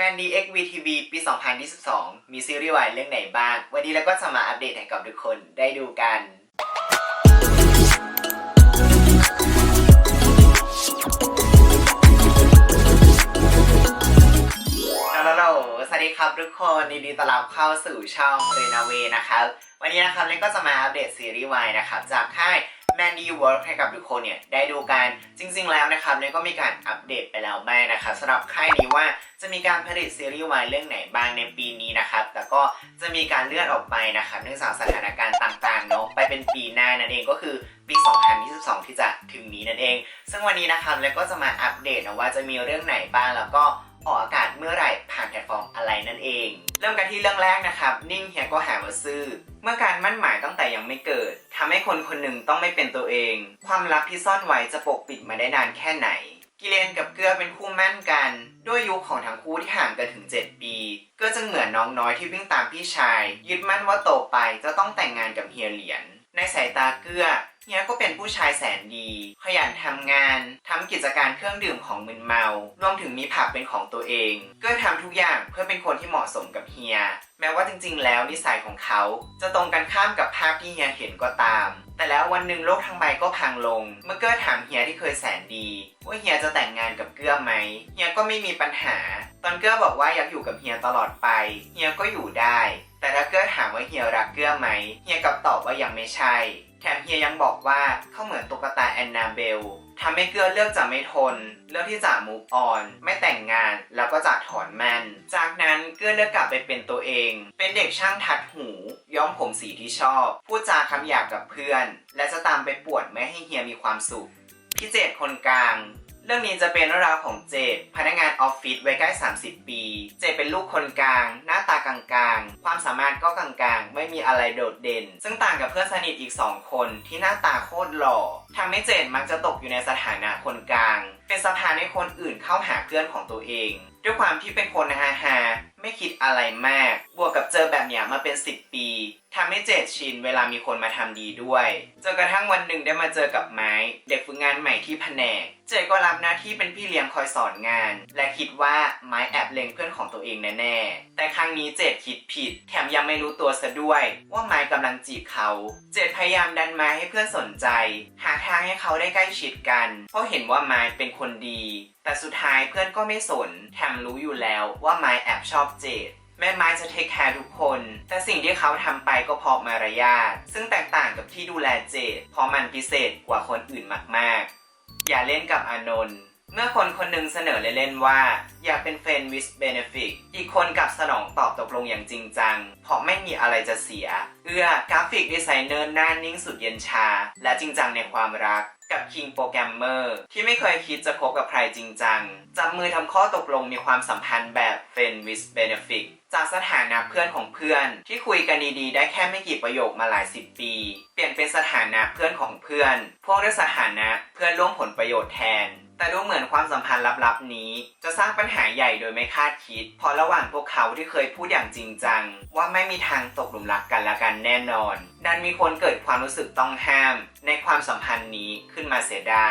แมนดีเอ็กวีทีวีปี 2022 มีซีรีส์วายเรื่องไหนบ้าง วันนี้เราก็จะมาอัปเดตให้กับทุกคนได้ดูกัน ครับทุกคนยินดีต้อนรับเข้าสู่ช่องเรนาเวนะครับ วันนี้นะครับเล่นก็จะมาอัปเดตซีรีส์วายนะครับจากค่าย Mandy Work ให้กับทุกคนเนี่ยได้ดูกันจริง ๆ แล้วนะครับเล่นก็มีการอัปเดตไปแล้วแม่นะครับสำหรับค่ายนี้ว่าจะมีการผลิตซีรีส์วายเรื่องไหนบ้างในปีนี้นะครับแต่ก็จะมีการเลื่อนออกไปนะครับเนื่องจากสถานการณ์ต่างๆเนาะไปเป็นปีหน้านั่นเองก็คือปี 2022 ที่จะถึงนี้นั่นเอง ซึ่งวันนี้นะครับแล้วก็จะมาอัปเดตนะว่าจะมีเรื่องไหนบ้างแล้วก็ นั่นเอง เริ่มกันที่เรื่องแรกนะครับ นิ่งเฮียก็หาว่าซื่อเมื่อการมั่นหมายตั้งแต่ยังไม่เกิดทำให้คนคนหนึ่งต้องไม่เป็นตัวเอง ความลับที่ซ่อนไว้จะปกปิดมาได้นานแค่ไหน กิเลนกับเกลือเป็นคู่มั่นกัน ด้วยยุคของทั้งคู่ที่ห่างกันถึง 7 ปีเกลือจึงเหมือนน้องน้อยที่วิ่งตามพี่ชาย ยึดมั่นว่าโตไปจะต้องแต่งงานกับเฮียเหรียญ ในสายตาเกลือเฮียก็เป็นผู้ชายแสนดี ขยันทำงานทำกิจการเครื่องดื่มของมึนเมารวมถึงมีผับเป็นของตัวเอง เกลือทำทุกอย่างเพื่อเป็นคนที่เหมาะสมกับเฮีย แม้ว่าจริงๆ แล้วนิสัยของเขา จะตรงกันข้ามกับภาพที่เฮียเห็นก็ตาม แต่แล้ววันหนึ่งโลกทั้งใบก็พังลง เมื่อเกื้อถามเฮียที่เคยแสนดี ว่าเฮียจะแต่งงานกับเกื้อไหมเฮียก็ไม่มีปัญหา ตอนเกื้อบอกว่าอยากอยู่กับเฮียตลอดไปเฮียก็อยู่ได้ แต่ถ้าเกื้อถามว่าเฮียรักเกื้อไหมเฮียกลับตอบว่ายังไม่ใช่ แถมเฮียยังบอกว่าเขาเหมือนตุ๊กตาแอนนาเบลทำให้เกื้อเลือกจะไม่ทน เลือกที่จะ move on ไม่แต่งงาน แล้วก็จะถอนแมนจากนั้นเกื้อเลือกกลับไปเป็นตัวเอง เป็นเด็กช่างทัดหู ย้อมผมสีที่ชอบ พูดจาคำหยาบกับเพื่อน และจะตามไปปวนไม่ให้เฮียมีความสุขพี่เจดคนกลาง เรื่องนี้จะเป็นเรื่องราวของเจดพนักงานออฟฟิศวัยใกล้ 30 ปี เจดเป็นลูกคนกลาง หน้าตากลางๆ ความสามารถก็กลางๆ ไม่มีอะไรโดดเด่น ซึ่งต่างกับเพื่อนสนิทอีก 2 คนที่หน้าตาโคตรหล่อทำให้เจดมักจะตกอยู่ในสถานะคนกลาง เป็นสะพานให้คนอื่นเข้าหาเพื่อนของตัวเอง ด้วยความที่เป็นคนฮาฮาไม่คิดอะไรมาก บวกกับเจอแบบเนี้ยมาเป็น 10 ปีทำให้เจดชินเวลามีคนมาทำดีด้วย จนกระทั่งวันหนึ่งได้มาเจอกับไม้ เด็กฝึกงานใหม่ที่แผนก เจดก็รับหน้าที่เป็นพี่เลี้ยงคอยสอนงาน และคิดว่าไม้แอบเล็งเพื่อนของตัวเองแน่ๆ แต่ครั้งนี้เจดคิดผิด แถมยังไม่รู้ตัวซะด้วย ว่าไม้กำลังจีบเขา เจดพยายามดันไม้ให้เพื่อนสนใจ หาทางให้เขาได้ใกล้ชิดกัน เพราะเห็นว่าไม้เป็นคนดี แต่สุดท้ายเพื่อนก็ไม่สนแถมรู้อยู่แล้วว่าไม้แอบชอบเจดแม่ไม้จะเทคแคร์ทุกคน แต่สิ่งที่เขาทำไปก็เพราะมารยาทซึ่งแตกต่างกับที่ดูแลเจดเพราะมันพิเศษกว่าคนอื่นมากๆ อย่าเล่นกับอานนท์ เมื่อคนคนหนึ่งเสนอเล่นๆว่า อยากเป็นเฟนวิสเบเนฟิกอีกคนกลับสนองตอบตกลงอย่างจริงจัง เพราะไม่มีอะไรจะเสีย เอื้อกราฟิกดีไซเนอร์หน้านิ่งสุดเย็นชา และจริงจังในความรัก กับคิงโปรแกรมเมอร์ที่ไม่เคยคิดจะคบกับใครจริงจัง จับมือทำข้อตกลงมีความสัมพันธ์แบบเฟนวิสเบเนฟิกจากสถานะเพื่อนของเพื่อน ที่คุยกันดีๆ ได้แค่ไม่กี่ประโยคมาหลายสิบปี เปลี่ยนเป็นสถานะเพื่อนของเพื่อน พวกด้วยสถานะเพื่อนร่วมผลประโยชน์แทน แต่ดูเหมือนความสัมพันธ์ลับๆนี้ จะสร้างปัญหาใหญ่โดยไม่คาดคิดเพราะระหว่างพวกเขาที่เคยพูดอย่างจริงจัง ว่าไม่มีทางตกหลุมรักกันละกันแน่นอนดันมีคนเกิดความรู้สึกต้องห้ามในความสัมพันธ์นี้ขึ้นมาเสียได้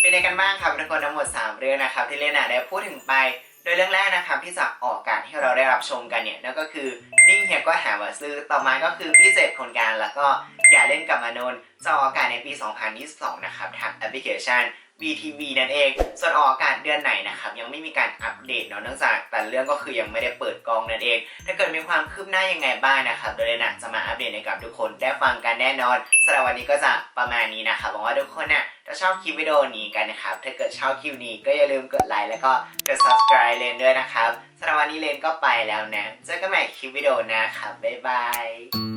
เป็นยังไงกันบ้างครับทุกคนทั้งหมด 3 เรื่องนะครับที่เล่นน่ะได้พูดถึงไปโดยเรื่องแรกนะครับที่จะออกอากาศให้เราได้รับชมกันเนี่ยนั่นก็คือนิ่งเฮียก็หาว่าซื้อต่อมาก็คือพี่เจ็ดคนกางแล้วก็อย่าเล่นกับมานนจะออกอากาศในปี 2022 นะครับทางแอปพลิเคชัน VTV นั่นเอง ส่วนออกอากาศเดือนไหนนะครับยังไม่มีการอัปเดตเนาะเนื่องจากแต่เรื่องก็คือยังไม่ได้เปิดกล้องนั่นเอง ถ้าเกิดมีความคืบหน้ายังไงบ้างนะครับโดยนะจะมาอัปเดตให้กับทุกคนได้ฟังกันแน่นอนสำหรับวันนี้ก็จะประมาณนี้นะครับหวังว่าทุกคนนี่ยจะชอบคลิปวิดีโอนี้กันนะครับถ้าเกิดชอบคลิปนี้ก็อย่าลืมกดไลค์แล้วก็กด subscribe เลนด้วยนะครับสำหรับวันนี้เลนก็ไปแล้วนะเจอกันใหม่คลิปวิดีโอหน้าครับบ๊ายบาย